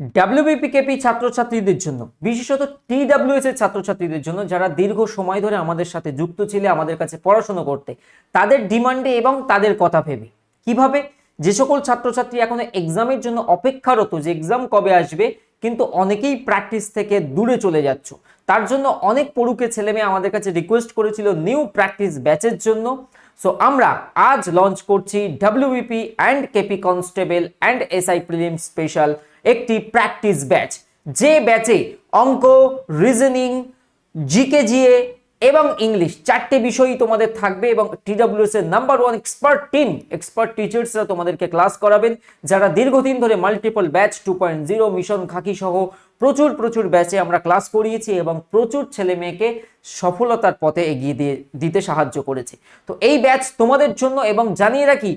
ডাব্লিউবিপিকেপি ছাত্রছাত্রীদের জন্য, বিশেষত টিডাব্লিউএস এর ছাত্রছাত্রীদের জন্য, যারা দীর্ঘ সময় ধরে আমাদের সাথে যুক্ত ছিলে, আমাদের কাছে পড়াশোনা করতে, তাদের ডিমান্ডে এবং তাদের কথা ভেবে। কীভাবে? যে সকল ছাত্রছাত্রী এখনও এক্সামের জন্য অপেক্ষারত, যে এক্সাম কবে আসবে, কিন্তু অনেকেই প্র্যাকটিস থেকে দূরে চলে যাচ্ছ। তার জন্য অনেক পড়ুকে ছেলেমেয়ে আমাদের কাছে রিকোয়েস্ট করেছিল নিউ প্র্যাকটিস ব্যাচের জন্য। সো আমরা আজ লঞ্চ করছি WBP and KP constable and SI prelim special একটি প্র্যাকটিস ব্যাচ। যে ব্যাচে অঙ্ক রিজনিং জিকে জিএ এবং ইংলিশ চারটে বিষয়ই তোমাদের থাকবে এবং টিডাব্লিউএস এর number one expert team expert টিচার্সরা তোমাদেরকে ক্লাস করাবেন, যারা দীর্ঘদিন ধরে multiple batch two point zero mission khaki সহ প্রচুর প্রচুর ব্যাচে আমরা ক্লাস করিয়েছি এবং প্রচুর ছেলে মেয়েকে সফলতার পথে এগিয়ে দিয়ে, দিতে সাহায্য করেছে। তো এই ব্যাচ তোমাদের জন্য এবং জানিয়ে রাখি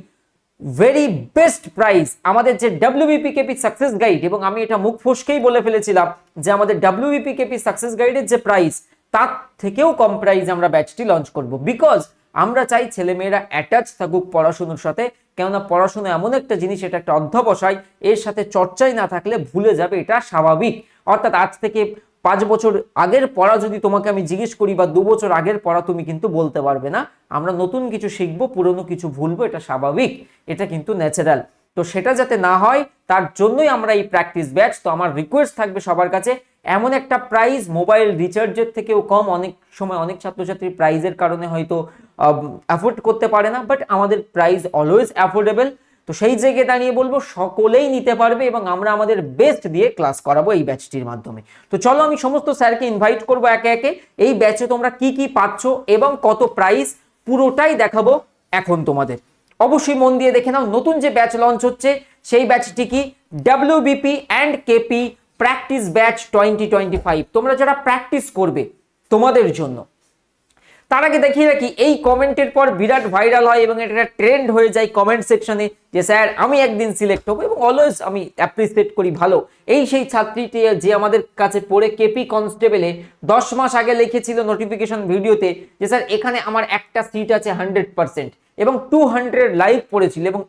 ভেরি বেস্ট প্রাইস আমাদের যে ডাব্লিউবিপি কেপি সাকসেস গাইড এবং আমি এটা মুখ ফসকেই বলে ফেলেছিলাম যে আমাদের ডাব্লিউবিপি কেপি সাকসেস গাইডের যে প্রাইস তার থেকেও কম প্রাইস আমরা ব্যাচটি লঞ্চ করব। বিকজ আমরা চাই ছেলেমেয়েরা অ্যাটাচ থাকুক পড়াশুনোর সাথে, কেননা পড়াশোনা এমন একটা জিনিস, এটা একটা অধ্যবসায়, এর সাথে চর্চাই না থাকলে ভুলে যাবে, এটা স্বাভাবিক। অর্থাৎ আজ থেকে পাঁচ বছর আগের পড়া যদি তোমাকে আমি জিজ্ঞেস করি বা দু বছর আগের পড়া তুমি কিন্তু বলতে পারবে না। আমরা নতুন কিছু শিখব, পুরনো কিছু ভুলবো, এটা স্বাভাবিক, এটা কিন্তু ন্যাচারাল তো সেটা যাতে না হয়, তার জন্যই আমরা এই প্র্যাকটিস ব্যাচ তো আমার রিকোয়েস্ট থাকবে সবার কাছে, এমন একটা প্রাইজ মোবাইল রিচার্জের থেকেও কম। অনেক সময় অনেক ছাত্রছাত্রী প্রাইজের কারণে হয়তো অ্যাফোর্ড করতে পারে না বাট আমাদের প্রাইজ অলওয়েজ অ্যাফোর্ডেবল তো সেই জায়গায় দাঁড়িয়ে বলব, সকলেই নিতে পারবে এবং আমরা আমাদের বেস্ট দিয়ে ক্লাস করাবো এই ব্যাচটির মাধ্যমে। তো চলো আমি সমস্ত স্যারকে ইনভাইট করব একে একে। এই ব্যাচে তোমরা কি কি পাচ্ছ এবং কত প্রাইস পুরোটাই দেখাবো এখন তোমাদের। অবশ্যই মন দিয়ে দেখে নাও, নতুন যে ব্যাচ লঞ্চ হচ্ছে, সেই ব্যাচটি কি? WBP and KP practice batch twenty twenty five তোমরা যারা প্র্যাকটিস করবে তোমাদের জন্য। তার আগে দেখিয়ে রাখি, এই কমেন্টের পর বিরাট ভাইরাল হয় এবং এটা একটা ট্রেন্ড হয়ে যায় কমেন্ট সেকশনে যে, স্যার, আমি একদিন সিলেক্ট হব এবং অলওয়েজ আমি অ্যাপ্রিসিয়েট করি ভালো। এই সেই ছাত্রীটি যে আমাদের কাছে পড়ে কেপি কনস্টেবলে দশ মাস আগে লিখেছিল নোটিফিকেশন ভিডিওতে যে, স্যার, এখানে আমার একটা সিট আছে হান্ড্রেড পার্সেন্ট এবং টু হান্ড্রেড লাইভ পড়েছিল। এবং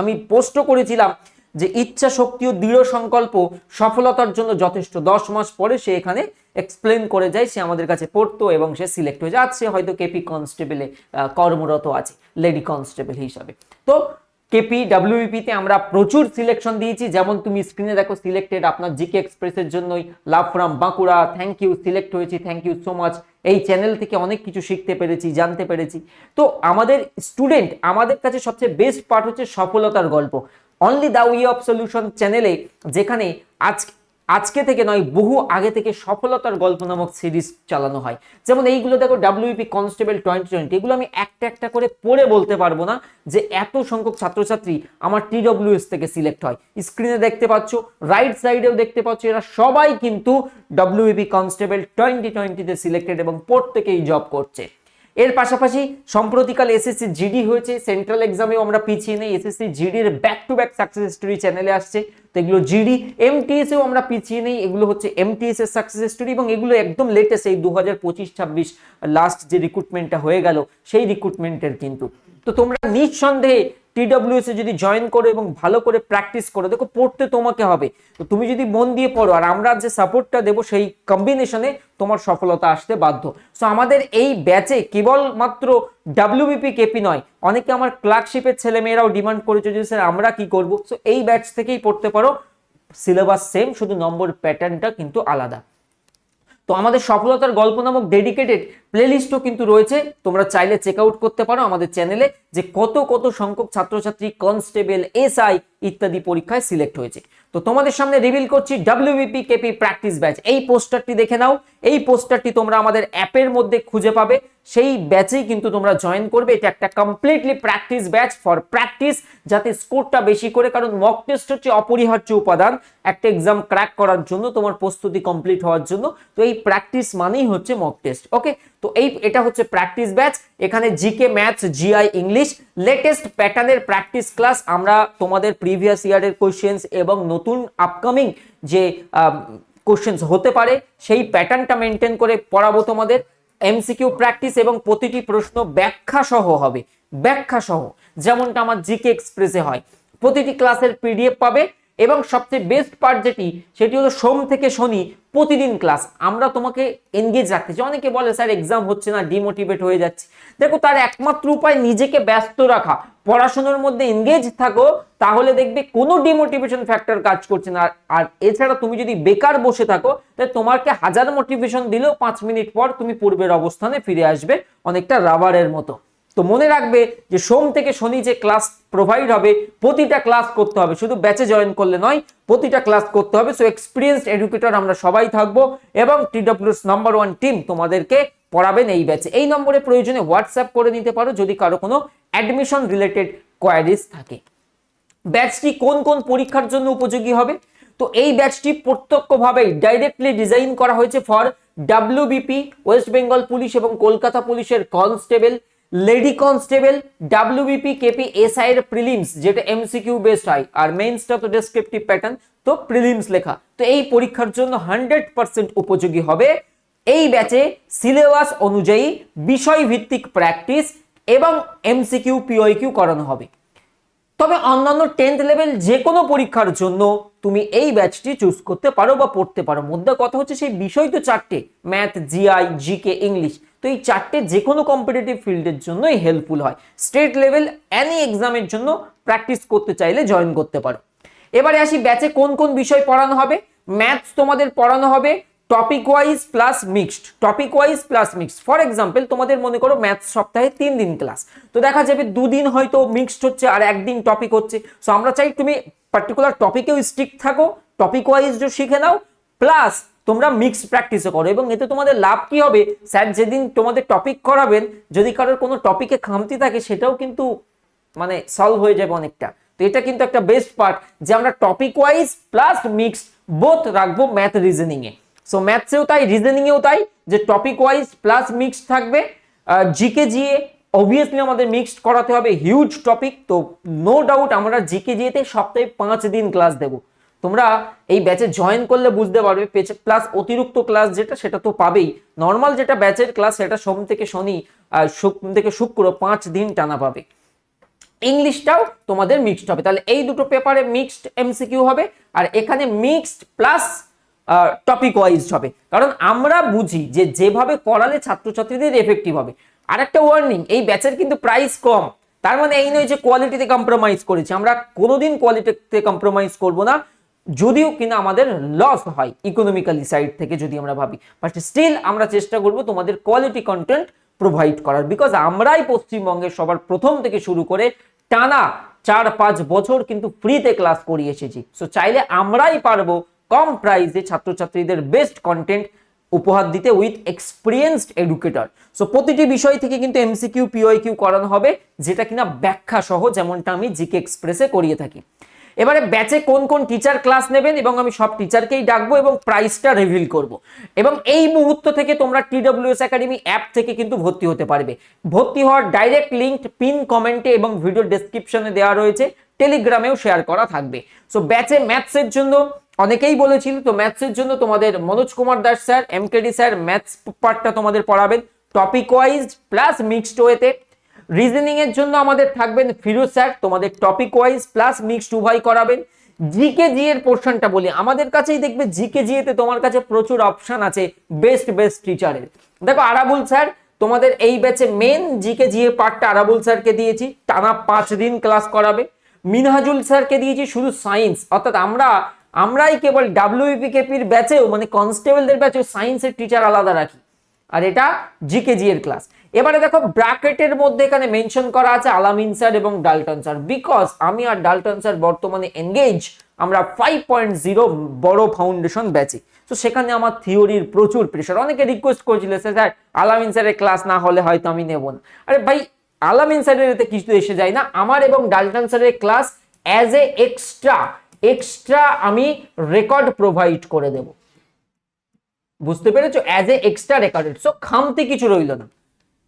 আমি পোস্টও করেছিলাম যে, ইচ্ছা শক্তি ও দৃঢ় সংকল্প সফলতার জন্য যথেষ্ট। দশ মাস পরে সে এখানে এক্সপ্লেন করে যায়, সে আমাদের কাছে পড়তো এবং সে সিলেক্ট হয়ে সে হয়তো কেপি কনস্টেবলে কর্মরত আছে লেডি কনস্টেবল হিসাবে। তো কেপি ডাব্লিউপিতে আমরা প্রচুর সিলেকশন দিয়েছি। যেমন তুমি স্ক্রিনে দেখো সিলেক্টেড আপনার জিকে এক্সপ্রেসের জন্যই love from Bankura thank you select হয়েছি থ্যাংক ইউ সো মাচ এই চ্যানেল থেকে অনেক কিছু শিখতে পেরেছি, জানতে পেরেছি। তো আমাদের স্টুডেন্ট আমাদের কাছে সবচেয়ে বেস্ট পার্ট হচ্ছে সফলতার গল্প। Only the way of solution চ্যানেলে যেখানে আজ আজকে থেকে নয়, বহু আগে থেকে সফলতার গল্প নামক সিরিজ চালানো হয়। যেমন এইগুলো দেখো ডাব্লিউপি কনস্টেবল টোয়েন্টি টোয়েন্টি এগুলো আমি একটা একটা করে পড়ে বলতে পারব না যে এত সংখ্যক ছাত্রছাত্রী আমার টিডব্লিউএস থেকে সিলেক্ট হয়। স্ক্রিনে দেখতে পাচ্ছ রাইট সাইডেও দেখতে পাচ্ছ, এরা সবাই কিন্তু ডাব্লিউপি কনস্টেবল টোয়েন্টি টোয়েন্টিতে সিলেক্টেড এবং প্রত্যেকেই জব করছে। এর পাশাপাশি সম্প্রতিকাল এসএসসি জিডি হয়েছে সেন্ট্রাল এক্সামেও আমরা পিছিয়ে নেই। SSC জিডির back to back success story চ্যানেলে আসছে। তো এগুলো জিডি এমটিএসেও আমরা পিছিয়ে নেই। এগুলো হচ্ছে এমটিএস এর সাকসেস স্টোরি এবং এগুলো একদম লেটেস্ট এই দু হাজার পঁচিশ ছাব্বিশ লাস্ট যে রিক্রুটমেন্টটা হয়ে গেল, সেই রিক্রুটমেন্টের কিন্তু। তো তোমরা নিঃসন্দেহে টিডব্লিউএস যদি জয়েন করো এবং ভালো করে প্র্যাকটিস করো, দেখো পড়তে তোমাকে হবে। তো তুমি যদি মন দিয়ে পড়ো, আর আমরা যে সাপোর্টটা দেবো, সেই কম্বিনেশনে তোমার সফলতা আসতে বাধ্য। সো আমাদের এই ব্যাচে কেবলমাত্র ডাব্লিউবিপি কেপি নয়, অনেকে আমার ক্লার্কশিপের ছেলেমেয়েরাও ডিমান্ড করেছে যে, স্যার, আমরা কি করব? সো এই ব্যাচ থেকেই পড়তে পারো। সিলেবাস সেম শুধু নম্বর প্যাটার্নটা কিন্তু আলাদা। তো আমাদের সফলতার গল্প নামক ডেডিকেটেড প্লেলিস্টও কিন্তু রয়েছে। তোমরা চাইলে চেক আউট করতে পারো আমাদের চ্যানেলে যে কত কত সংখ্যক ছাত্রছাত্রী কনস্টেবল এসআই ইত্যাদি পরীক্ষায় সিলেক্ট হয়েছে। তো তোমাদের সামনে রিভিল করছি ডাব্লিউবিপি কেপি প্র্যাকটিস ব্যাচ এই পোস্টারটি দেখে নাও। এই পোস্টারটি তোমরা আমাদের অ্যাপের মধ্যে খুঁজে পাবে। সেই ব্যাচেই কিন্তু তোমরা জয়েন করবে। এটা একটা completely practice batch for practice যাতে স্কোরটা বেশি করে, কারণ মক টেস্ট হচ্ছে অপরিহার্য উপাদান। একটা এক্সাম ক্র্যাক করার জন্য, তোমার প্রস্তুতি কমপ্লিট হওয়ার জন্য। তো এই প্র্যাকটিস মানেই হচ্ছে মক টেস্ট ওকে তো এই, এটা হচ্ছে প্র্যাকটিস ব্যাচ এখানে GK maths GI English latest প্যাটার্নের প্র্যাকটিস ক্লাস আমরা তোমাদের প্রিভিয়াস ইয়ারের কোশ্চেন্স এবং নতুন আপকামিং যে কোশ্চেন্স হতে পারে, সেই প্যাটার্নটা মেনটেন করে পড়াবো তোমাদের। এমসিকিউ প্র্যাকটিস এবং প্রতিটি প্রশ্ন ব্যাখ্যা সহ হবে। ব্যাখ্যা সহ যেমনটা আমার জিকে এক্সপ্রেসে হয়। প্রতিটি ক্লাসের পিডিএফ পাবে। এবং সবচেয়ে বেস্ট পার্ট যেটি, সেটি হলো সোম থেকে শনি প্রতিদিন ক্লাস আমরা তোমাকে এনগেজ রাখতে চাই। অনেকে বলে, স্যার এক্সাম হচ্ছে না ডিমোটিভেট হয়ে যাচ্ছে। দেখো, তার একমাত্র উপায় নিজেকে ব্যস্ত রাখা। পড়াশোনার মধ্যে এনগেজ থাকো, তাহলে দেখবে কোনো ডিমোটিভেশন ফ্যাক্টর কাজ করছে না। আর- আর এছাড়া তুমি যদি বেকার বসে থাকো, তাহলে তোমাকে হাজার মোটিভেশন দিলেও পাঁচ মিনিট পর তুমি পূর্বের অবস্থানে ফিরে আসবে অনেকটা রাবারের মতো। তো মনে রাখবে যে সোম থেকে শনি যে ক্লাস প্রোভাইড হবে, প্রতিটা ক্লাস করতে হবে। শুধু ব্যাচে জয়েন করলে নয়, প্রতিটা ক্লাস করতে হবে। সো এক্সপিরিয়েন্সড এডুকেটর আমরা সবাই থাকব এবং টিডব্লিউএস নাম্বার ওয়ান টিম তোমাদেরকে পড়াবেন এই ব্যাচে এই নম্বরে প্রয়োজনে হোয়াটসঅ্যাপ করে নিতে পারো যদি কারও কোনো অ্যাডমিশন রিলেটেড কোয়ারিজ থাকে। ব্যাচটি কোন কোন পরীক্ষার জন্য উপযোগী হবে? তো এই ব্যাচটি প্রত্যক্ষভাবেই ডাইরেক্টলি ডিজাইন করা হয়েছে for WBP West Bengal police এবং কলকাতা পুলিশের constable lady constable WBP KP SI এর প্রিলিমস যেটা এমসিকিউ বেসড হয়। আর মেইনসটা তো ডেসক্রিপটিভ প্যাটার্ন তো প্রিলিমস লেখা। তো এই পরীক্ষার জন্য হান্ড্রেড পার্সেন্ট উপযোগী হবে এই ব্যাচে সিলেবাস অনুযায়ী বিষয় ভিত্তিক প্র্যাকটিস এবং এমসিকিউ পিওইকিউ করানো হবে। তবে অন্যান্য টেন্থ লেভেল যে কোনো পরীক্ষার জন্য তুমি এই ব্যাচটি চুজ করতে পারো বা পড়তে পারো। মধ্যে কথা হচ্ছে সেই বিষয় তো চারটে ম্যাথ জিআই জিকে ইংলিশ তো এই চারটে যে কোনো কম্পিটিটিভ ফিল্ডের জন্যই হেল্পফুল হয়। স্টেট লেভেল অ্যানি এক্সামের জন্য প্র্যাকটিস করতে চাইলে জয়েন করতে পারো। এবারে আসি ব্যাচে কোন কোন বিষয় পড়ানো হবে? ম্যাথস তোমাদের পড়ানো হবে topic wise plus mixed topic wise plus mixed for example তোমাদের মনে করো ম্যাথস সপ্তাহে তিন দিন ক্লাস তো দেখা যাবে দুদিন হয়তো মিক্সড হচ্ছে আর একদিন টপিক হচ্ছে। সো আমরা চাই তুমি পার্টিকুলার টপিকেও স্ট্রিক থাকো টপিক ওয়াইজ শিখে নাও প্লাস তোমরা মিক্স প্র্যাকটিসও করো এবং এতে তোমাদের লাভ কি হবে? স্যার যেদিন তোমাদের টপিক করাবেন, যদি কারোর কোনো টপিকে খামতি থাকে, সেটাও কিন্তু মানে সলভ হয়ে যাবে অনেকটা। তো এটা কিন্তু একটা বেস্ট পার্ট যে আমরা topic wise plus mix both রাখব ম্যাথ রিজনিং এ সো ম্যাথসেও তাই রিজনিং এও তাই যে টপিক ওয়াইজ প্লাস মিক্স থাকবে। জিকে জিএ অবভিয়াসলি আমাদের মিক্সড করাতে হবে হিউজ টপিক তো নো ডাউট আমরা জিকে জিএতে সপ্তাহে পাঁচ দিন ক্লাস দেবো। তোমরা এই ব্যাচে জয়েন করলে বুঝতে পারবে প্লাস অতিরিক্ত ক্লাস যেটা, সেটা তো পাবেই। নর্মাল যেটা ব্যাচের ক্লাস সেটা সোম থেকে শনি শুক্র থেকে শুক্র পাঁচ দিন টানা পাবে। ইংলিশটাও তোমাদের মিক্সড হবে। তাহলে এই দুটো পেপারে মিক্সড এমসিকিউ হবে, আর এখানে মিক্সড প্লাস টপিক ওয়াইজ হবে। কারণ আমরা বুঝি যে যেভাবে করালে ছাত্রছাত্রীদের এফেক্টিভ হবে। আর একটা ওয়ার্নিং এই ব্যাচের কিন্তু প্রাইস কম। তার মানে এই নয় যে কোয়ালিটিতে কম্প্রোমাইজ করেছি। আমরা কোনোদিন কোয়ালিটিতে কম্প্রোমাইজ করব না। যদিও কিনা আমাদের লস হয় ইকোনমিক্যালি সাইড থেকে যদি আমরা ভাবি। বাট স্টিল আমরা চেষ্টা করব তোমাদের কোয়ালিটি কন্টেন্ট প্রোভাইড করার। বিকজ আমরাই পশ্চিমবঙ্গের সবার প্রথম থেকে শুরু করে টানা চার পাঁচ বছর কিন্তু ফ্রিতে ক্লাস করিয়ে এসেছি। সো চাইলে আমরাই পারব কম প্রাইসে ছাত্রছাত্রীদের বেস্ট কন্টেন্ট উপহার দিতে উইথ এক্সপিরিয়েন্সড এডুকেটর সো প্রতিটি বিষয় থেকে কিন্তু এমসিকিউ পিওয়াইকিউ করানো হবে, যেটা কিনা ব্যাখ্যা সহ যেমনটা আমি জিকে এক্সপ্রেসে করিয়ে থাকি। এবারে ব্যাচে কোন কোন টিচার ক্লাস নেবেন এবং আমি সব টিচারকেই ডাকবো এবং প্রাইসটা রিভিল করব। এবং এই মুহূর্ত থেকে তোমরা টিডব্লিউএস একাডেমি অ্যাপ থেকে কিন্তু ভর্তি হতে পারবে। ভর্তি হওয়ার ডাইরেক্ট লিঙ্ক পিন কমেন্টে এবং ভিডিও ডেসক্রিপশনে দেওয়া রয়েছে। টেলিগ্রামেও শেয়ার করা থাকবে। সো ব্যাচে ম্যাথসের জন্য অনেকেই বলেছিল, তো ম্যাথসের জন্য তোমাদের Manoj Kumar Das sir MKD sir maths পার্টটা তোমাদের পড়াবেন। টপিক ওয়াইজ প্লাস মিক্সড ওয়েতে রিজনিং এর জন্য আমাদের থাকবেন ফিরোজ স্যার তোমাদের টপিক ওয়াইজ প্লাস মিক্সড উভয় করাবেন। জিকে জি এর পোর্শনটা বলি, আমাদের কাছেই দেখবে জিকে জি এতে তোমার কাছে প্রচুর অপশন আছে বেস্ট বেস্ট টিচারের দেখো আরাবুল স্যার তোমাদের এই ব্যাচে মেন জিকে জি এর পার্টটা আরাবুল স্যারকে দিয়েছি, টানা পাঁচ দিন ক্লাস করাবে। মিনহাজুল স্যারকে দিয়েছি শুধু সায়েন্স অর্থাৎ আমরা, আমরাই কেবল ডাব্লিউপি কেপির ব্যাচেও মানে কনস্টেবলদের ব্যাচেও সায়েন্সের টিচার আলাদা রাখি। আর এটা জিকেজি এর ক্লাস এবারে দেখো, ব্র্যাকেটের মধ্যে এখানে মেনশন করা আছে আলামিন স্যার এবং ডালটন স্যার। বিকজ আমি আর ডালটন স্যার বর্তমানে এনগেজ আমরা ফাইভ পয়েন্ট জিরো বড় ফাউন্ডেশন ব্যাচে তো সেখানে আমার থিওরির প্রচুর প্রেশার অনেকে রিকোয়েস্ট করেছিল, স্যার আলামিন স্যারের ক্লাস না হলে হয়তো আমি নেব না। আরে ভাই, আলামিন স্যারের এতে কিছু এসে যায় না। আমার এবং ডালটন স্যারের class as a extra extra আমি রেকর্ড প্রোভাইড করে দেব। বুঝতে পেরেছ? As a extra recorded so খামতি কিছু রইল না।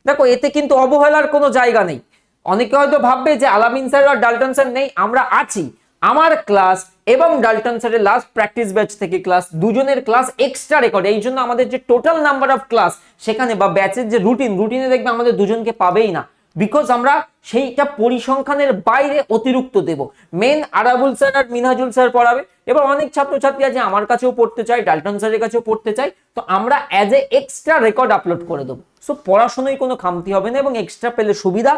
দেখো, এতে কিন্তু অবহেলার কোনো জায়গা নেই। অনেকে হয়তো ভাববে যে আলামিন স্যার আর ডাল্টন স্যার নেই, আমরা আছি। আমার ক্লাস এবং ডাল্টন স্যারের লাস্ট প্র্যাকটিস ব্যাচ থেকে ক্লাস দুজনের ক্লাস এক্সট্রা রেকর্ড এই জন্য আমাদের যে টোটাল নাম্বার অফ ক্লাস সেখানে বা ব্যাচের যে রুটিন রুটিনে দেখবে আমাদের দুজনকে পাবেই না। বিকজ আমরা সেইটা পরিসংখ্যানের বাইরে অতিরিক্ত দেব। মেন আরাবুল স্যার আর মিনহাজুল স্যার পড়াবে। এবার অনেক ছাত্রছাত্রী আছে, আমার কাছেও পড়তে চাই ডাল্টন স্যারের কাছেও পড়তে চাই তো আমরা as a extra record upload করে দেবো। সো পড়াশোনায় কোনো খামতি হবে না এবং এক্সট্রা পেলে সুবিধা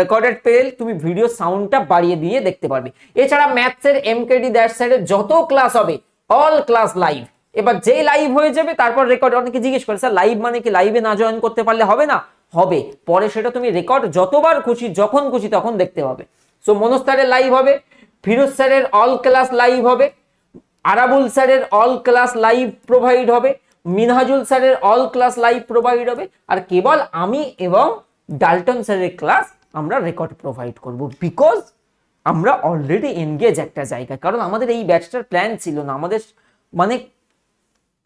রেকর্ডেড পেলে তুমি ভিডিও সাউন্ডটা বাড়িয়ে দিয়ে দেখতে পারবে। এছাড়া ম্যাথসের এমকেডি দ্যাট স্যারের যত ক্লাস হবে অল ক্লাস লাইভ এবার যে লাইভ হয়ে যাবে, তারপর রেকর্ড অনেকে জিজ্ঞেস করে স্যার লাইভ মানে কি? লাইভে না জয়েন করতে পারলে হবে না? হবে। পরে সেটা তুমি রেকর্ড যতবার খুশি, যখন খুশি তখন দেখতে পাবে। সো মনোজ স্যারের লাইভ হবে, ফিরোজ স্যারের অল ক্লাস লাইভ হবে, আরাবুল স্যারের অল ক্লাস লাইভ প্রোভাইড হবে, মিনহাজুল স্যারের অল ক্লাস লাইভ প্রোভাইড হবে, আর কেবল আমি এবং ডাল্টন স্যারের ক্লাস আমরা রেকর্ড প্রোভাইড করব। বিকজ আমরা অলরেডি এনগেজ একটা জায়গায়। কারণ আমাদের এই ব্যাচটার প্ল্যান ছিল না। আমাদের মানে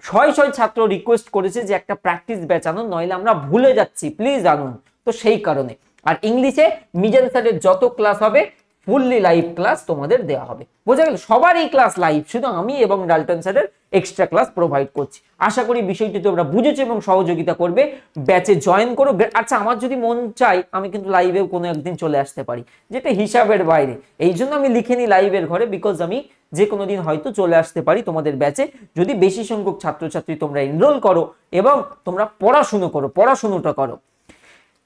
ছয় ছয় ছাত্র রিকোয়েস্ট করেছে যে একটা প্র্যাকটিস ব্যাচ নইলে আমরা ভুলে যাচ্ছি। প্লিজ আনুন। তো সেই কারণে। আর ইংলিশে মিজান স্যারের যত ক্লাস হবে ফুললি লাইভ ক্লাস তোমাদের দেওয়া হবে। বোঝা গেল সবারই ক্লাস লাইভ শুধু আমি এবং ডাল্টন স্যারের এক্সট্রা ক্লাস প্রোভাইড করছি। আশা করি বিষয়টি তোমরা বুঝেছ এবং সহযোগিতা করবে। ব্যাচে জয়েন করো। আচ্ছা আমার যদি মন চাই আমি কিন্তু লাইভেও কোনো একদিন চলে আসতে পারি, যেটা হিসাবের বাইরে। এই জন্য আমি লিখে নিই লাইভের ঘরে বিকজ আমি যে কোনো দিন হয়তো চলে আসতে পারি তোমাদের ব্যাচে। যদি বেশি সংখ্যক ছাত্রছাত্রী তোমরা এনরোল করো এবং তোমরা পড়াশুনো করো, পড়াশুনোটা করো।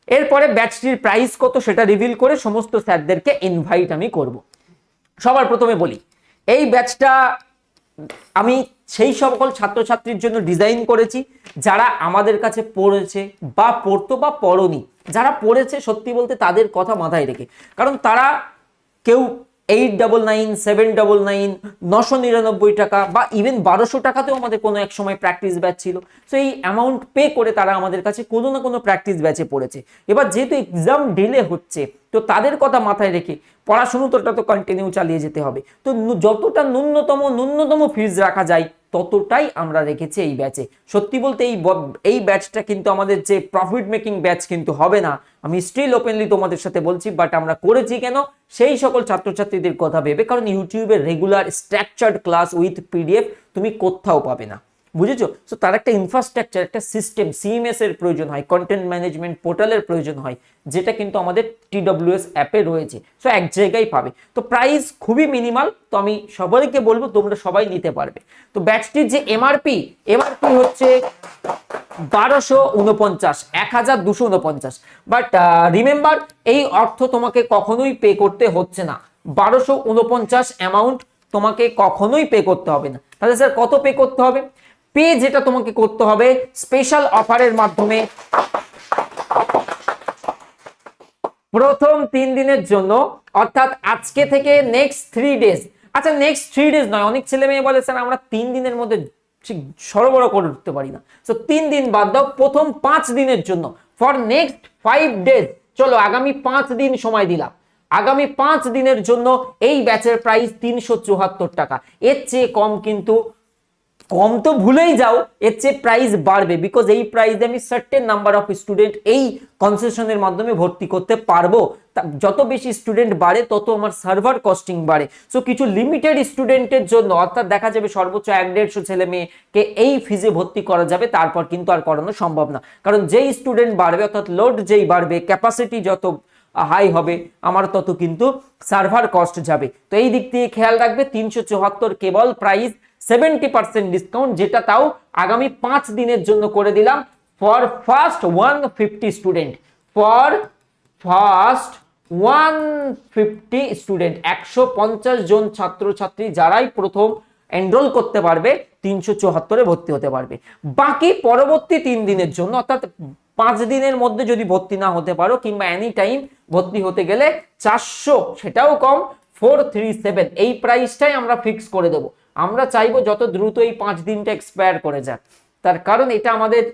এরপরে ব্যাচটির প্রাইস কত সেটা রিভিল করে সমস্ত স্যারদেরকে ইনভাইট আমি করব। সবার প্রথমে বলি, এই ব্যাচটা আমি সেই সকল ছাত্রছাত্রীর জন্য ডিজাইন করেছি, যারা আমাদের কাছে পড়েছে বা পড়তো বা পড়নি। যারা পড়েছে সত্যি বলতে তাদের কথা মাথায় রেখে। কারণ তারা কেউ eight double nine seven double nine নশো নিরানব্বই টাকা বা ইভেন বারোশো টাকাতেও আমাদের কোনো এক সময় প্র্যাকটিস ব্যাচ ছিল। সো এই অ্যামাউন্ট পে করে তারা আমাদের কাছে কোনো না কোনো প্র্যাকটিস ব্যাচে পড়েছে। এবার যেহেতু এক্সাম ডিলে হচ্ছে, তো তাদের কথা মাথায় রেখে পড়াশুনোটা তো কন্টিনিউ চালিয়ে যেতে হবে। তো যতটা ন্যূনতম ন্যূনতম ফিজ রাখা যায় ততটাই আমরা রেখেছি এই ব্যাচে সত্যি বলতে এই এই ব্যাচটা কিন্তু আমাদের যে প্রফিট মেকিং ব্যাচ কিন্তু হবে না। আমি স্টিল ওপেনলি তোমাদের সাথে বলছি বাট আমরা করেছি কেন? সেই সকল ছাত্রছাত্রীদের কথা ভেবে, কারণ ইউটিউবে regular structured class with PDF তুমি কোথাও পাবে না। বুঝেছ? সো তার একটা ইনফ্রাস্ট্রাকচার একটা সিস্টেম সিএমএস এর প্রয়োজন হয় কন্টেন্ট ম্যানেজমেন্ট পোর্টালের প্রয়োজন হয়, যেটা কিন্তু আমাদের টিডব্লিউএস অ্যাপে রয়েছে। সো এক জায়গায় পাবে। তো প্রাইস খুবই মিনিমাল তো আমি সবাইকে বলব, তোমরা সবাই নিতে পারবে। তো ব্যাচটির যে এমআরপি এমআরপি হচ্ছে বারোশো উনপঞ্চাশ এক হাজার দুশো উনপঞ্চাশ। বাট রিমেম্বার এই অর্থ তোমাকে কখনোই পে করতে হচ্ছে না। বারোশো উনপঞ্চাশ অ্যামাউন্ট তোমাকে কখনোই পে করতে হবে না। তাহলে স্যার কত পে করতে হবে? পে যেটা তোমাকে করতে হবে স্পেশাল অফারের মাধ্যমে। প্রথম তিন দিনের জন্য, অর্থাৎ আজকে থেকে নেক্সট থ্রি ডেজ আচ্ছা নেক্সট থ্রি ডেজ নয়, অনেক ছেলে মেয়ে বলে, স্যার, আমরা তিন দিনের মধ্যে ঠিক সরবরাহ করে উঠতে পারি না। তো তিন দিন বাদ দাও, প্রথম পাঁচ দিনের জন্য। ফর নেক্সট ফাইভ ডেজ চলো, আগামী পাঁচ দিন সময় দিলাম। আগামী পাঁচ দিনের জন্য এই ব্যাচের প্রাইস তিনশো চুয়াত্তর টাকা। এর চেয়ে কম কিন্তু কম তো ভুলেই যাও, এর চেয়ে প্রাইস বাড়বে বিকজ এই প্রাইসে আমি সার্টেন নাম্বার অফ স্টুডেন্ট এই কনসেশনের মাধ্যমে ভর্তি করতে পারব। যত বেশি স্টুডেন্ট বাড়ে, তত আমার সার্ভার কস্টিং বাড়ে। সো কিছু লিমিটেড স্টুডেন্টের জন্য, অর্থাৎ দেখা যাবে সর্বোচ্চ এক দেড়শো ছেলে মেয়েকে এই ফিজে ভর্তি করা যাবে, তারপর কিন্তু আর করানো সম্ভব না। কারণ যেই স্টুডেন্ট বাড়বে, অর্থাৎ লোড যেই বাড়বে ক্যাপাসিটি যত হাই হবে, আমার তত কিন্তু সার্ভার কস্ট যাবে। তো এই দিক দিয়ে খেয়াল রাখবে, তিনশো চুয়াত্তর কেবল প্রাইস সেভেন্টি পার্সেন্ট ডিসকাউন্ট, যেটা তাও আগামী পাঁচ দিনের জন্য করে দিলাম for first one fifty student for first one fifty student একশো পঞ্চাশ জন ছাত্রছাত্রী যারাই প্রথম এনরোল করতে পারবে, তিনশো চুয়াত্তরে ভর্তি হতে পারবে। বাকি পরবর্তী তিন দিনের জন্য, অর্থাৎ পাঁচ দিনের মধ্যে যদি ভর্তি না হতে পারো, কিংবা এনি টাইম ভর্তি হতে গেলে চারশো, সেটাও কম ফোর থ্রি সেভেন এই প্রাইসটাই আমরা ফিক্স করে দেবো। আমরা চাইব যত দ্রুত এই পাঁচ দিনটা এক্সপায়ার করে যাক। তার কারণ এটা আমাদের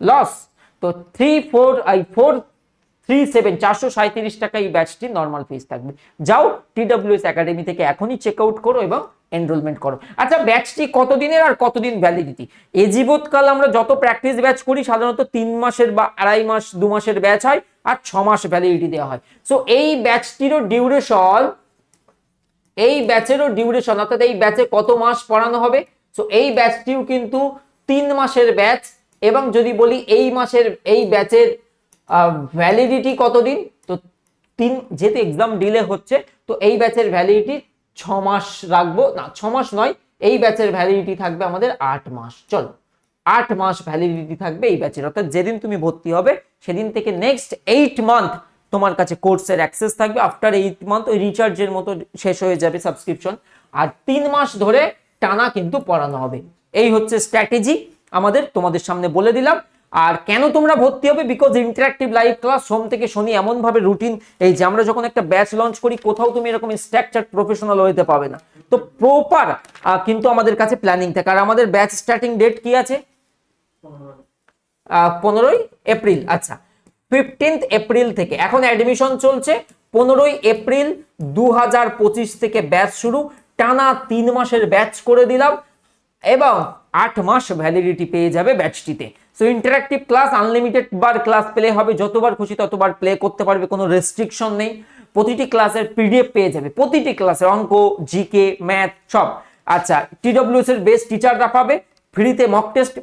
লস তো three four I four three seven চারশো সাঁত্রিশ টাকা এই ব্যাচটি নর্মাল ফিস থাকবে। যাও টিডব্লিউএস একাডেমি থেকে এখনই চেক আউট করো এবং এনরোলমেন্ট করো। আচ্ছা ব্যাচটি কতদিনের আর কতদিন ভ্যালিডিটি এ জীবৎকাল আমরা যত প্র্যাকটিস ব্যাচ করি, সাধারণত তিন মাসের বা আড়াই মাস, দু মাসের ব্যাচ হয় আর ছ মাস ভ্যালিডিটি দেওয়া হয়। সো এই ব্যাচটিরও ডিউরেশন এই ব্যাচেরও ডিউরেশন অর্থাৎ এই ব্যাচে কত মাস পড়ানো হবে? সো এই ব্যাচটিও কিন্তু তিন মাসের ব্যাচ এবং যদি বলি এই মাসের, এই ব্যাচের ভ্যালিডিটি কতদিন? তো তিন, যেহেতু এক্সাম ডিলে হচ্ছে, তো এই ব্যাচের ভ্যালিডিটি ছ মাস রাখব। না, ছ মাস নয়, এই ব্যাচের ভ্যালিডিটি থাকবে আমাদের আট মাস। চলো, আট মাস ভ্যালিডিটি থাকবে এই ব্যাচের অর্থাৎ যেদিন তুমি ভর্তি হবে, সেদিন থেকে নেক্সট এইট মান্থ তোমার কাছে কোর্সের অ্যাক্সেস থাকবে আফটার এইট মান্থ ওই রিচার্জের মতো শেষ হয়ে যাবে সাবস্ক্রিপশন আর তিন মাস ধরে টানা কিন্তু পড়ানো হবে। এই হচ্ছে স্ট্র্যাটেজি আমাদের, তোমাদের সামনে বলে দিলাম। আর কেন তোমরা ভর্তি হবে? বিকজ ইন্টারাক্টিভ লাইভ ক্লাস সোম থেকে শনি এমনভাবে রুটিন এই যে আমরা যখন একটা ব্যাচ লঞ্চ করি, কোথাও তুমি এরকম স্ট্রাকচার প্রফেশনাল হইতে পাবে না। তো প্রপার কিন্তু আমাদের কাছে প্ল্যানিং থাকে। আর আমাদের ব্যাচ স্টার্টিং ডেট কি আছে? পনেরোই এপ্রিল আচ্ছা। ফিফটিন্থ এপ্রিল থেকে। এখন অ্যাডমিশন চলছে পনেরোই এপ্রিল দু হাজার পঁচিশ থেকে ব্যাচ শুরু। টানা তিন মাসের ব্যাচ করে দিলাম এবং আট মাস ভ্যালিডিটি পেয়ে যাবে ব্যাচটিতে সো ইন্টারাক্টিভ ক্লাস আনলিমিটেড বার ক্লাস প্লে হবে। যতবার খুশি ততবার প্লে করতে পারবে, কোনো রেস্ট্রিকশন নেই। প্রতিটি ক্লাসের পিডিএফ পেয়ে যাবে। প্রতিটি ক্লাসের অঙ্ক জিকে ম্যাথ সব। আচ্ছা টিডব্লিউএস এর বেস্ট টিচাররা পাবে। ফ্রিতে মক টেস্ট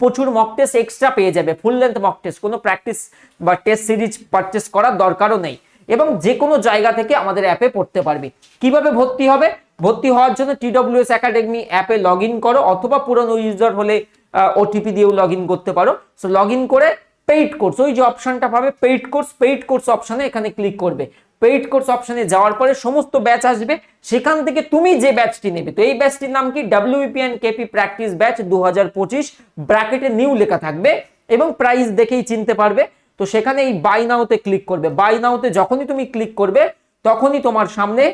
প্রচুর মক টেস্ট এক্সট্রা পেয়ে যাবে ফুল লেন্থ মক টেস্ট কোনো প্র্যাকটিস বা টেস্ট সিরিজ পারচেস করার দরকারও নেই। এবং যে কোনো জায়গা থেকে আমাদের অ্যাপে পড়তে পারবে। কীভাবে ভর্তি হবে? ভর্তি হওয়ার জন্য টি টিডব্লিউএস একাডেমি অ্যাপে লগ ইন করো, অথবা পুরনো ইউজার হলে ওটিপি দিয়েও লগ ইন করতে পারো। সো লগ ইন করে পেইড কোর্স ওই যে অপশনটা পাবে পেইড কোর্স পেইড কোর্স অপশনে এখানে ক্লিক করবে। পেইড কোর্স অপশনে যাওয়ার পরে সমস্ত ব্যাচ আসবে। সেখান থেকে তুমি যে ব্যাচটি নেবে, তো এই ব্যাচটির নাম কি? ডাব্লিউপিএন কেপি প্র্যাকটিস ব্যাচ দু হাজার পঁচিশ, ব্র্যাকেটে নিউ লেখা থাকবে এবং প্রাইস দেখেই চিনতে পারবে। তো সেখানে এই বাই নাওতে ক্লিক করবে। বাই নাওতে যখনই তুমি ক্লিক করবে, তখনই তোমার সামনে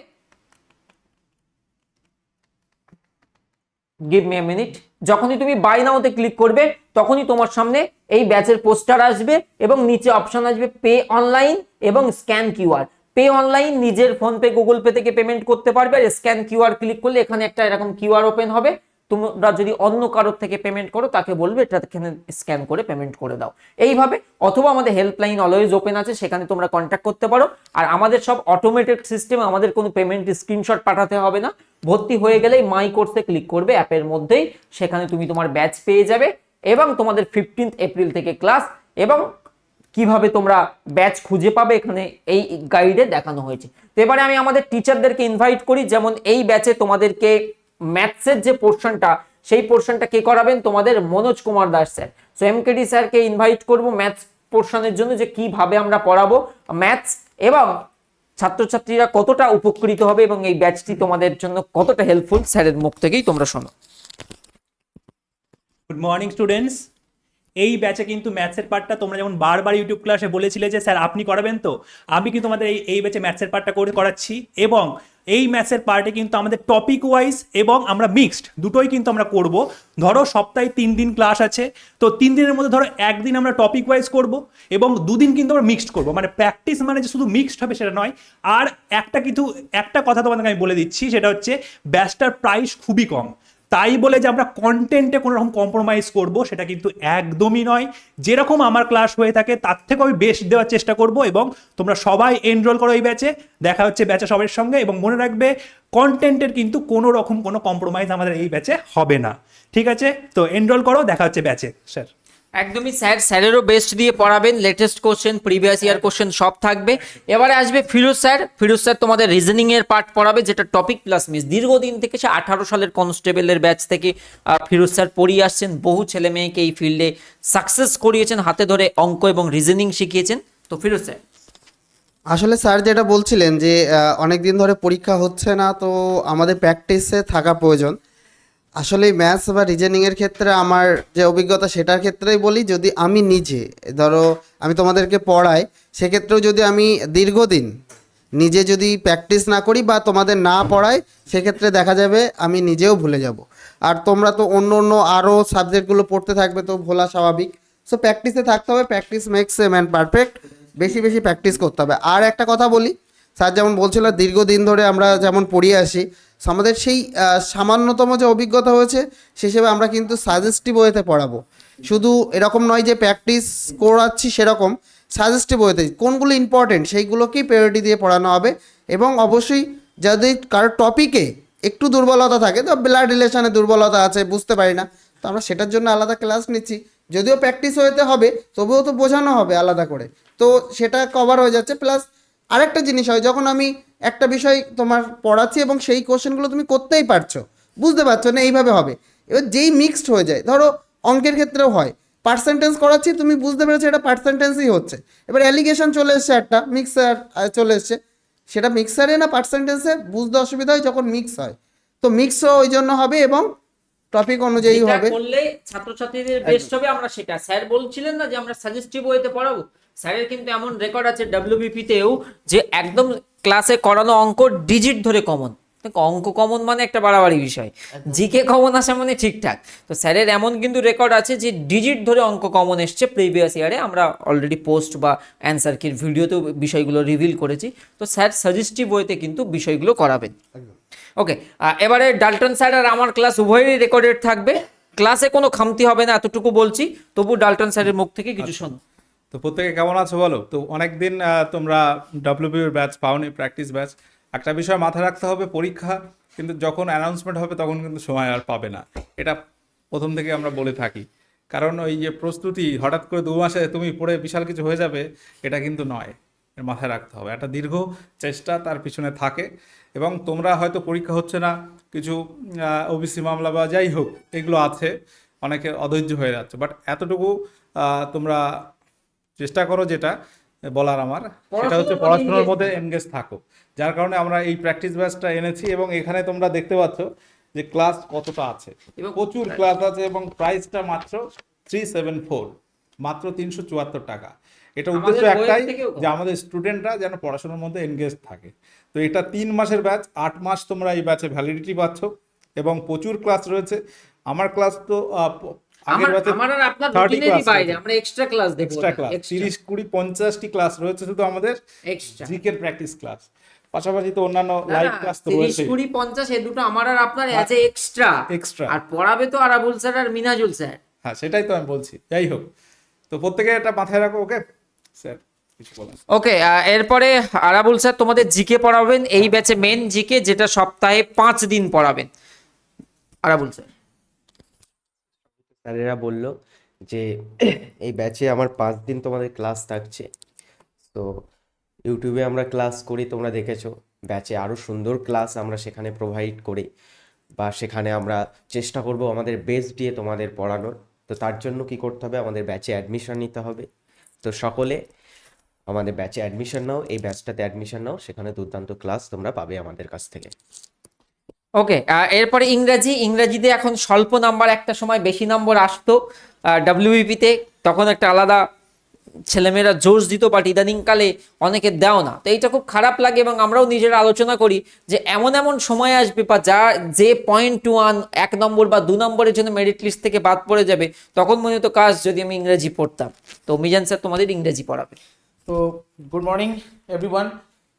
গিভ মি মিনিট যখনই তুমি বাই নাওতে ক্লিক করবে, তখনই তোমার সামনে এই ব্যাচের পোস্টার আসবে এবং নিচে অপশন আসবে পে অনলাইন এবং স্ক্যান কিউআর পে অনলাইন, নিজের ফোন পে গুগল পে থেকে পেমেন্ট করতে পারবে। আর স্ক্যান কিউআর ক্লিক করলে এখানে একটা এরকম কিউআর ওপেন হবে। তোমরা যদি অন্য কারোর থেকে পেমেন্ট করো, তাকে বলবে, এটা এখানে স্ক্যান করে পেমেন্ট করে দাও। এইভাবে, অথবা আমাদের হেল্পলাইন অলওয়েজ ওপেন আছে, সেখানে তোমরা কন্ট্যাক্ট করতে পারো। আর আমাদের সব অটোমেটেড সিস্টেম আমাদের কোনো পেমেন্ট স্ক্রিনশট পাঠাতে হবে না। ভর্তি হয়ে গেলেই মাই কোর্সে ক্লিক করবে অ্যাপের মধ্যেই। সেখানে তুমি তোমার ব্যাচ পেয়ে যাবে। এবং তোমাদের ফিফটিন্থ এপ্রিল থেকে ক্লাস এবং কীভাবে তোমরা ব্যাচ খুঁজে পাবে এখানে এই গাইডে দেখানো হয়েছে। তো এবারে আমি আমাদের টিচারদেরকে ইনভাইট করি, যেমন এই ব্যাচে তোমাদেরকে ম্যাথসের যে পোর্শনটা সেই পোর্শনটা কে করাবেন? তোমাদের Manoj Kumar Das sir. So MKD স্যারকে ইনভাইট করব ম্যাথস পোর্শনের জন্য যে কীভাবে আমরা পড়াবো। ম্যাথস এবং ছাত্রছাত্রীরা কতটা উপকৃত হবে এবং এই ব্যাচটি তোমাদের জন্য কতটা হেল্পফুল স্যারের মুখ থেকেই তোমরা শোনো। গুড মর্নিং স্টুডেন্টস এই ব্যাচে কিন্তু ম্যাথসের পার্টটা তোমরা যেমন বারবার ইউটিউব ক্লাসে বলেছিলে যে, স্যার, আপনি করাবেন তো? আমি কিন্তু আমাদের এই এই ব্যাচে ম্যাথসের পার্টটা করে করাচ্ছি এবং এই ম্যাথসের পার্টে কিন্তু আমাদের টপিক ওয়াইজ এবং আমরা মিক্সড দুটোই কিন্তু আমরা করব। ধরো, সপ্তাহে তিন দিন ক্লাস আছে, তো তিন দিনের মধ্যে ধরো একদিন আমরা টপিক ওয়াইজ করব এবং দুদিন কিন্তু আমরা মিক্সড করব। মানে প্র্যাকটিস মানে যে শুধু মিক্সড হবে সেটা নয়। আর একটা কিছু একটা কথা তোমাদেরকে আমি বলে দিচ্ছি, সেটা হচ্ছে ব্যাচটার প্রাইস খুবই কম। তাই বলে যে আমরা কন্টেন্টে কোনো রকম কম্প্রোমাইজ করব, সেটা কিন্তু একদমই নয়। যেরকম আমার ক্লাস হয়ে থাকে, তার থেকেও আমি বেস্ট দেওয়ার চেষ্টা করব এবং তোমরা সবাই এনরোল করো এই ব্যাচে দেখা হচ্ছে ব্যাচে সবার সঙ্গে এবং মনে রাখবে কন্টেন্টের কিন্তু কোনো রকম কোনো কম্প্রোমাইজ আমাদের এই ব্যাচে হবে না। ঠিক আছে? তো এনরোল করো, দেখা হচ্ছে ব্যাচে স্যার একদমই স্যার, স্যারেরও বেস্ট দিয়ে পড়াবেন latest question previous year question সব থাকবে। এবারে আসবে ফিরোজ স্যার। ফিরোজ স্যার তোমাদের রিজনিং এর পার্ট পড়াবে, যেটা টপিক প্লাস মিস দীর্ঘদিন থেকে সে আঠারো সালের কনস্টেবলের ব্যাচ থেকে ফিরোজ স্যার পড়িয়ে আসছেন। বহু ছেলে মেয়েকে এই ফিল্ডে সাকসেস করিয়েছেন, হাতে ধরে অঙ্ক এবং রিজনিং শিখিয়েছেন। তো ফিরোজ স্যার। আসলে স্যার যেটা বলছিলেন যে অনেক দিন ধরে পরীক্ষা হচ্ছে না, তো আমাদের প্র্যাকটিসে থাকা প্রয়োজন। আসলে ম্যাথস বা রিজনিংয়ের ক্ষেত্রে আমার যে অভিজ্ঞতা সেটার ক্ষেত্রেই বলি, যদি আমি নিজে, ধরো আমি তোমাদেরকে পড়াই, সেক্ষেত্রেও যদি আমি দীর্ঘদিন নিজে যদি প্র্যাকটিস না করি বা তোমাদের না পড়াই, সেক্ষেত্রে দেখা যাবে আমি নিজেও ভুলে যাব। আর তোমরা তো অন্য অন্য আরও সাবজেক্টগুলো পড়তে থাকবে তো ভোলা স্বাভাবিক। সো প্র্যাকটিসে থাকতে হবে practice makes a man perfect বেশি বেশি প্র্যাকটিস করতে হবে। আর একটা কথা বলি স্যার যেমন বলছিল, দীর্ঘদিন ধরে আমরা যেমন পড়িয়ে আসি আমাদের সেই সামান্যতম যে অভিজ্ঞতা হয়েছে, সে হিসেবে আমরা কিন্তু সাজেস্টিভ ওয়েতে পড়াবো। শুধু এরকম নয় যে প্র্যাকটিস করাচ্ছি সেরকম সাজেস্টিভ ওয়েতে। কোনগুলো ইম্পর্টেন্ট সেইগুলোকেই প্রায়োরিটি দিয়ে পড়ানো হবে। এবং অবশ্যই যদি কারোর টপিকে একটু দুর্বলতা থাকে, তো ব্লাড রিলেশনে দুর্বলতা আছে, বুঝতে পারি না। তো আমরা সেটার জন্য আলাদা ক্লাস নিচ্ছি। যদিও প্র্যাকটিস হতে হবে, তবুও তো বোঝানো হবে আলাদা করে। তো সেটা কভার হয়ে যাচ্ছে প্লাস আরেকটা জিনিস হয়, যখন আমি একটা বিষয় তোমার পড়াচ্ছি এবং সেই কোশ্চেনগুলো তুমি করতেই পারছ। বুঝতে পারছ না, এইভাবে হবে। এবার যেই মিক্সড হয়ে যায়, ধরো অঙ্কের ক্ষেত্রেও হয়। পার্সেন্টেন্স করাচ্ছি, তুমি বুঝতে পেরেছ এটা পার্সেন্টেন্সই হচ্ছে। এবার অ্যালিগেশন চলে এসছে একটা মিক্সার চলে এসছে। সেটা মিক্সারে না পার্সেন্টেন্সে বুঝতে অসুবিধা হয় যখন মিক্স হয়। তো মিক্সও ওই জন্য হবে এবং টপিক অনুযায়ী হবে। করলে ছাত্রছাত্রীদের বেস্ট হবে আমরা সেটা। স্যার বলছিলেন না যে আমরা সাজেস্টিভ ওয়েতে পড়াবো? স্যারের কিন্তু এমন রেকর্ড আছে ডাব্লিউবিপি তেও যে একদম ক্লাসে করানো অঙ্ক ডিজিট ধরে কমন অঙ্ক কমন মানে একটা বাড়াবাড়ি বিষয়। জিকে কমন আসা মানে ঠিকঠাক। তো স্যারের এমন কিন্তু রেকর্ড আছে যে ডিজিট ধরে অঙ্ক কমন এসছে প্রিভিয়াস ইয়ারে আমরা অলরেডি পোস্ট বা অ্যান্সার কির ভিডিওতেও বিষয়গুলো রিভিল করেছি। তো স্যার সাজেস্টিভ ওয়েতে কিন্তু বিষয়গুলো করাবেন। ওকে এবারে ডাল্টন স্যার আর আমার ক্লাস উভয়েরই রেকর্ডেড থাকবে। ক্লাসে কোনো খামতি হবে না এতটুকু বলছি। তবু ডাল্টন স্যারের মুখ থেকে কিছু শোনো। তো প্রত্যেকে কেমন আছো বলো? তো অনেকদিন তোমরা ডাব্লিউবির ব্যাচ পাওনি প্র্যাকটিস ব্যাচ একটা বিষয় মাথায় রাখতে হবে পরীক্ষা। কিন্তু যখন অ্যানাউন্সমেন্ট হবে তখন কিন্তু সময় আর পাবে না। এটা প্রথম থেকে আমরা বলে থাকি। কারণ ওই যে প্রস্তুতি হঠাৎ করে দু মাসে তুমি পড়ে বিশাল কিছু হয়ে যাবে এটা কিন্তু নয়। মাথায় রাখতে হবে। একটা দীর্ঘ চেষ্টা তার পিছনে থাকে। এবং তোমরা হয়তো পরীক্ষা হচ্ছে না কিছু ওবিসি মামলা বা যাই হোক এগুলো আছে অনেকে অধৈর্য হয়ে যাচ্ছে। বাট এতটুকু তোমরা চেষ্টা করো যেটা বলার আমার সেটা হচ্ছে পড়াশোনার মধ্যে পড়াশোনার মধ্যে এনগেজ থাকো। যার কারণে আমরা এই প্র্যাকটিস ব্যাচটা এনেছি এবং এখানে তোমরা দেখতে পাচ্ছ যে ক্লাস কতটা আছে। প্রচুর ক্লাস আছে এবং প্রাইসটা মাত্র থ্রি সেভেন ফোর মাত্র তিনশো চুয়াত্তর টাকা। এটা উদ্দেশ্য একটাই যে আমাদের স্টুডেন্টরা যেন পড়াশোনার মধ্যে এনগেজ থাকে। তো এটা তিন মাসের ব্যাচ আট মাস তোমরা এই ব্যাচে ভ্যালিডিটি পাচ্ছ এবং প্রচুর ক্লাস রয়েছে। আমার ক্লাস তো আগের ব্যাচে আমার আর আপনার 30 রুটিনেরই class বাইরে রয়েছে। আমরা এক্সট্রা ক্লাস এক্সট্রা ক্লাস তিরিশ কুড়ি পঞ্চাশটি ক্লাস রয়েছে শুধু আমাদের জিকের প্র্যাকটিস ক্লাস পাশাপাশি তো অন্যান্য লাইভ ক্লাস তো এই দুটো আমার আর আপনার অ্যাজ এক্সট্রা এক্সট্রা আর পড়াবে তো আরাবুল স্যার আর মিনাজুল স্যার। হ্যাঁ সেটাই তো আমি বলছি। যাই হোক তো প্রত্যেকে এটা মাথায় রাখো ওকে স্যার ওকে এরপরে আরাবুল স্যার তোমাদের জিকে পড়াবেন এই ব্যাচে মেন জিকে যেটা সপ্তাহে পাঁচ দিন পড়াবেন। আরাবুল স্যার। স্যারেরা বলল যে এই ব্যাচে আমার পাঁচ দিন তোমাদের ক্লাস থাকছে। তো ইউটিউবে আমরা ক্লাস করি তোমরা দেখেছ ব্যাচে আরও সুন্দর ক্লাস আমরা সেখানে প্রোভাইড করি। বা সেখানে আমরা চেষ্টা করব আমাদের বেস্ট দিয়ে তোমাদের পড়ানোর। তো তার জন্য কি করতে হবে আমাদের ব্যাচে অ্যাডমিশন নিতে হবে। তো সকলে আমাদের ব্যাচে অ্যাডমিশন নাও, এই ব্যাচটাতে অ্যাডমিশন নাও, সেখানে দুর্দান্ত ক্লাস তোমরা পাবে আমাদের কাছ থেকে। ওকে এরপরে ইংরাজি, ইংরাজিতে এখন স্বল্প নাম্বার একটা সময়, বেশি নম্বর আসতো ডাব্লিউবিপিতে তখন একটা আলাদা ছেলেমেয়েরা জোশ দিত বাট ইদানিংকালে অনেকে দেও না। তো এইটা খুব খারাপ লাগে এবং আমরাও নিজেরা আলোচনা করি যে এমন এমন সময় আসবে, বা যা, যে পয়েন্ট ওয়ান এক নম্বর বা দু নম্বরের জন্য মেরিট লিস্ট থেকে বাদ পড়ে যাবে, তখন মনে হতো কাজ যদি আমি ইংরেজি পড়তাম। তো মিজান স্যার তোমাদের ইংরেজি পড়াবে। তো গুড মর্নিং এভরিওয়ান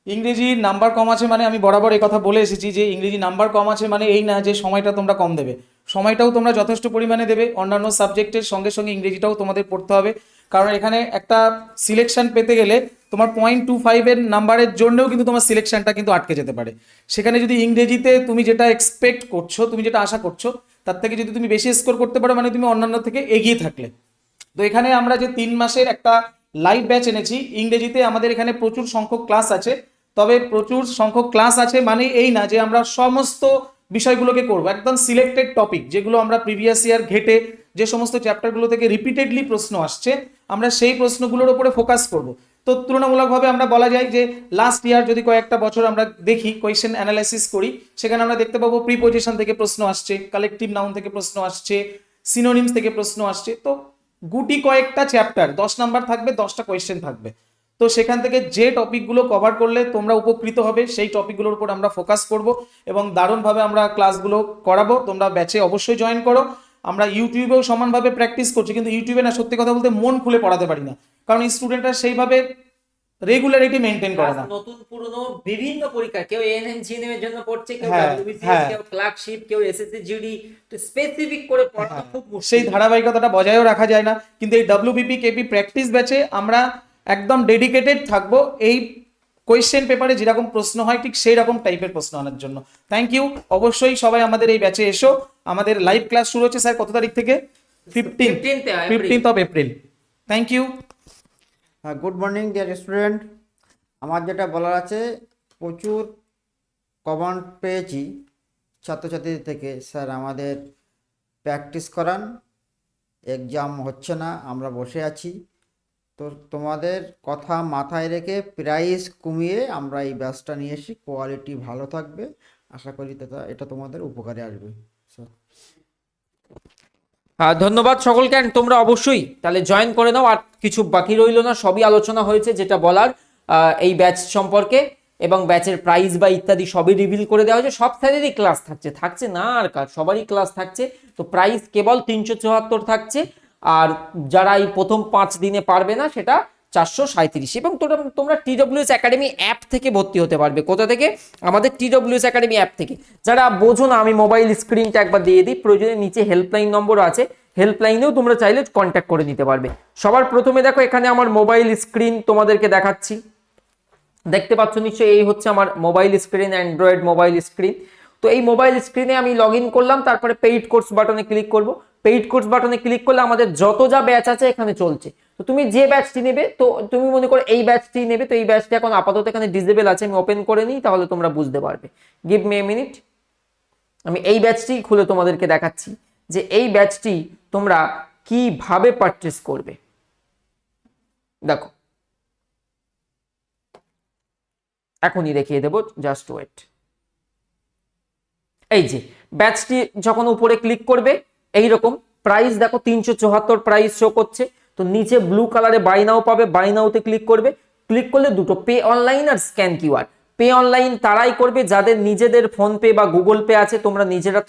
ইংরেজি নাম্বার কম আছে মানে আমি বরাবর এই কথা বলে এসেছি যে ইংরেজি নাম্বার কম আছে মানে এই না যে সময়টা তোমরা কম দেবে। সময়টাও তোমরা যথেষ্ট পরিমাণে দেবে, অন্যান্য সাবজেক্টের সঙ্গে সঙ্গে ইংরেজিটাও তোমাদের পড়তে হবে। কারণ এখানে একটা সিলেকশন পেতে গেলে তোমার পয়েন্ট টু ফাইভের নাম্বারের জন্যও কিন্তু তোমার সিলেকশনটা কিন্তু আটকে যেতে পারে। সেখানে যদি ইংরেজিতে তুমি যেটা এক্সপেক্ট করছ, তুমি যেটা আশা করছ, তার থেকে যদি তুমি বেশি স্কোর করতে পারো মানে তুমি অন্যান্য থেকে এগিয়ে থাকলে। তো এখানে আমরা যে তিন মাসের একটা লাইভ ব্যাচ এনেছি। ইংরেজিতে আমাদের এখানে প্রচুর সংখ্যক ক্লাস আছে। তবে প্রচুর সংখ্যক ক্লাস আছে মানে এই না যে আমরা সমস্ত বিষয়গুলোকে করব। একদম সিলেক্টেড টপিক যেগুলো আমরা প্রিভিয়াস ইয়ার ঘেটে যে সমস্ত চ্যাপ্টারগুলো থেকে রিপিটেডলি প্রশ্ন আসছে, আমরা সেই প্রশ্নগুলোর উপরে ফোকাস করব। তো তুলনামূলকভাবে আমরা বলা যায় যে লাস্ট ইয়ার যদি কয়েকটা বছর আমরা দেখি কোয়েশ্চেন অ্যানালাইসিস করি, সেখানে আমরা দেখতে পাবো প্রিপোজিশন থেকে প্রশ্ন আসছে কালেকটিভ নাউন থেকে প্রশ্ন আসছে সিনোনিমস থেকে প্রশ্ন আসছে। তো গুটি কয়েকটা চ্যাপ্টার দশ নাম্বার থাকবে, দশটা কোয়েশ্চেন থাকবে। তো সেখান থেকে যে টপিকগুলো কভার করলে তোমরা উপকৃত হবে, সেই টপিকগুলোর উপর আমরা ফোকাস করব এবং দারুণভাবে আমরা ক্লাসগুলো করাবো। তোমরা ব্যাচে অবশ্যই জয়েন করো। আমরা ইউটিউবেও সমানভাবে প্র্যাকটিস করছি, কিন্তু ইউটিউবে না, সত্যি কথা বলতে মন খুলে পড়াতে পারি না। কারণ স্টুডেন্টরা সেইভাবে রেগুলারিটি মেনটেন করে না। নতুন পুরনো বিভিন্ন পরীক্ষা কেউ এনএনজিএম এর জন্য পড়ছে কেউ হ্যাঁ, WBCS, হ্যাঁ। কেউ ক্লার্কশিপ কেউ এসএসসি জিডি তো স্পেসিফিক করে পড়ানো খুব মুশকিল। সেই ধারাবাহিকতাটা বজায়ও রাখা যায় না কিন্তু এই ডাব্লিউবিপি কেপি প্র্যাকটিস ব্যাচে আমরা একদম ডেডিকেটেড থাকব। এই কোয়েশ্চেন পেপারে যেরকম প্রশ্ন হয় ঠিক সেই রকম টাইপের প্রশ্ন আনার জন্য। থ্যাংক ইউ অবশ্যই সবাই আমাদের এই ব্যাচে এসো। আমাদের লাইভ ক্লাস শুরু হচ্ছে স্যার কত তারিখ থেকে? Fifteen 15th fifteenth of April thank you Uh, good morning, dear student. আমার যেটা বলার আছে প্রচুর কমেন্ট পেয়েছি ছাত্রছাত্রীদের থেকে। স্যার আমাদের প্র্যাকটিস করান। এক্সাম হচ্ছে না আমরা বসে আছি। তো তোমাদের কথা মাথায় রেখে প্রাইস কমিয়ে আমরা এই ব্যাচটা নিয়ে এসেছি। কোয়ালিটি ভালো থাকবে। আশা করি এটা তোমাদের উপকারে আসবে। ধন্যবাদ সকলকে অ্যান্ড তোমরা অবশ্যই তাহলে জয়েন করে নাও, আর কিছু বাকি রইল না, সবই আলোচনা হয়েছে যেটা বলার এই ব্যাচ সম্পর্কে, এবং ব্যাচের প্রাইস বা ইত্যাদি সবই রিভিল করে দেওয়া হয়েছে, সব স্যারেরই ক্লাস থাকছে থাকছে না আর কার, সবারই ক্লাস থাকছে, তো প্রাইস কেবল তিনশো চুয়াত্তর থাকছে, আর যারা এই প্রথম পাঁচ দিনে পারবে না সেটা চারশো সাঁত্রিশ এবং তোমরা তোমরা টি টিডব্লিউএস একাডেমি অ্যাপ থেকে ভর্তি হতে পারবে। কোথা থেকে? আমাদের টিডব্লিউএস একাডেমি অ্যাপ থেকে। যারা বোঝো না, আমি মোবাইল স্ক্রিনটা একবার দিয়ে দিই, প্রয়োজনে নিচে হেল্পলাইন নম্বর আছে, হেল্পলাইনেও তোমরা চাইলে কন্ট্যাক্ট করে নিতে পারবে। সবার প্রথমে দেখো, এখানে আমার মোবাইল স্ক্রিন তোমাদেরকে দেখাচ্ছি। দেখতে পাচ্ছ নিশ্চয়ই, এই হচ্ছে আমার mobile screen, android mobile screen. তো এই মোবাইল স্ক্রিনে আমি লগ করলাম, তারপরে পেইড কোর্স বাটনে ক্লিক করব। পেইড কোর্স বাটনে ক্লিক করলে আমাদের যত যা ব্যাচ আছে এখানে চলছে। তো তুমি যে ব্যাচটি নেবে, তো তুমি মনে করো এই ব্যাচটি নেবে, তো এই ব্যাচটি এখন আপাতত এখানে ডিসেবল আছে, আমি ওপেন করে নিই, তাহলে তোমরা বুঝতে পারবে। গিভ মি মিনিট আমি এই ব্যাচটি খুলে তোমাদেরকে দেখাচ্ছি যে এই ব্যাচটি তোমরা কীভাবে পারচেস করবে। দেখো। এখনই দেখিয়ে দেবো জাস্ট ওয়েট এই যে ব্যাচটি যখন উপরে ক্লিক করবে এই রকম প্রাইস দেখো, তিনশো চুয়াত্তর প্রাইস শো করছে। তো নিচে ব্লু কালারে বাই নাও পাবে বাই নাওতে ক্লিক করবে। ক্লিক করলে দুটো পে অনলাইন আর স্ক্যান কিউআর পে অনলাইন তারাই করবে, যাদের নিজেদের ফোন পে বা গুগল পে আছে, তোমরা নিজেরা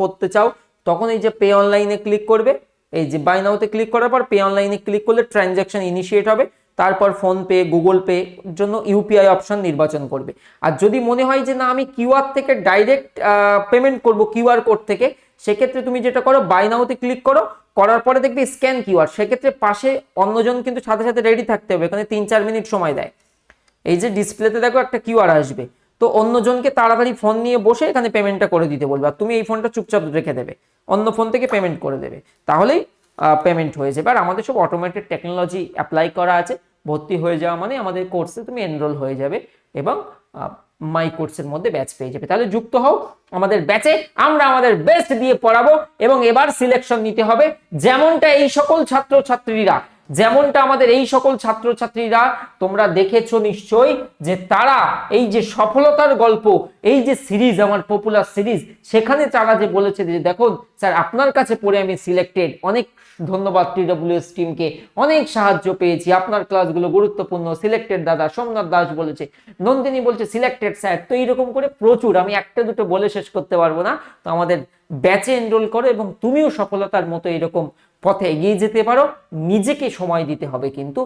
করতে চাও, তখন এই যে পে অনলাইনে ক্লিক করবে। এই যে বাই নাওতে ক্লিক করার পর পে অনলাইনে ক্লিক করলে ট্রানজ্যাকশন ইনিশিয়েট হবে। তারপর ফোন পে গুগল পে জন্য ইউপিআই অপশন নির্বাচন করবে। আর যদি মনে হয় যে না, আমি কিউআর থেকে ডাইরেক্ট পেমেন্ট করব কিউআর কোড থেকে, সেক্ষেত্রে তুমি যেটা করো বাই নাওতে ক্লিক করো। করার পরে দেখবে স্ক্যান কিউআর সেক্ষেত্রে পাশে অন্যজন কিন্তু সাথে সাথে রেডি থাকতে হবে, এখানে তিন চার মিনিট সময় দেয়। এই যে ডিসপ্লেতে দেখো একটা কিউআর আসবে, তো অন্যজনকে তাড়াতাড়ি ফোন নিয়ে বসে এখানে পেমেন্টটা করে দিতে বলবে, আর তুমি এই ফোনটা চুপচাপ রেখে দেবে, অন্য ফোন থেকে পেমেন্ট করে দেবে। তাহলেই পেমেন্ট হয়ে যাবে, আর আমাদের সব অটোমেটেড টেকনোলজি অ্যাপ্লাই করা আছে, ভর্তি হয়ে যাওয়া মানে আমাদের কোর্সে তুমি এনরোল হয়ে যাবে এবং মাই কোর্সের মধ্যে ব্যাচ পেয়ে যাবে। তাহলে যুক্ত হও আমাদের ব্যাচে আমরা আমাদের বেস্ট দিয়ে পড়াবো এবং এবার সিলেকশন নিতে হবে যেমনটা এই সকল ছাত্র ছাত্রীরা যেমনটা আমাদের এই সকল ছাত্রছাত্রীরা তোমরা দেখেছ নিশ্চয়ই যে তারা এই যে সফলতার গল্প, এই যে সিরিজ, আমার পপুলার সিরিজ, সেখানে তারা যে বলেছে যে দেখুন, স্যার, আপনার কাছে পড়ে আমি সিলেক্টেড অনেক ধন্যবাদ টিডব্লিউএস টিমকে অনেক সাহায্য পেয়েছি, আপনার ক্লাসগুলো গুরুত্বপূর্ণ সিলেক্টেড দাদা সোমনাথ দাস বলেছে, নন্দিনী বলছে সিলেক্টেড স্যার, তো এইরকম করে প্রচুর, আমি একটা দুটো বলে শেষ করতে পারব না, তো আমাদের ব্যাচে এনরোল করো এবং তুমিও সফলতার মতো এরকম পথে এগিয়ে যেতে পারো, নিজেকে সময় দিতে হবে কিন্তু।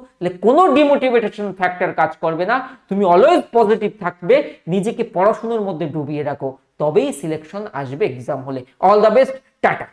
কোনো ডিমোটিভেশন ফ্যাক্টর কাজ করবে না, তুমি অলওয়েজ পজিটিভ থাকবে, নিজেকে পড়াশুনোর মধ্যে ডুবিয়ে রাখো, তবেই সিলেকশন আসবে এক্সাম হলে। All the best tata.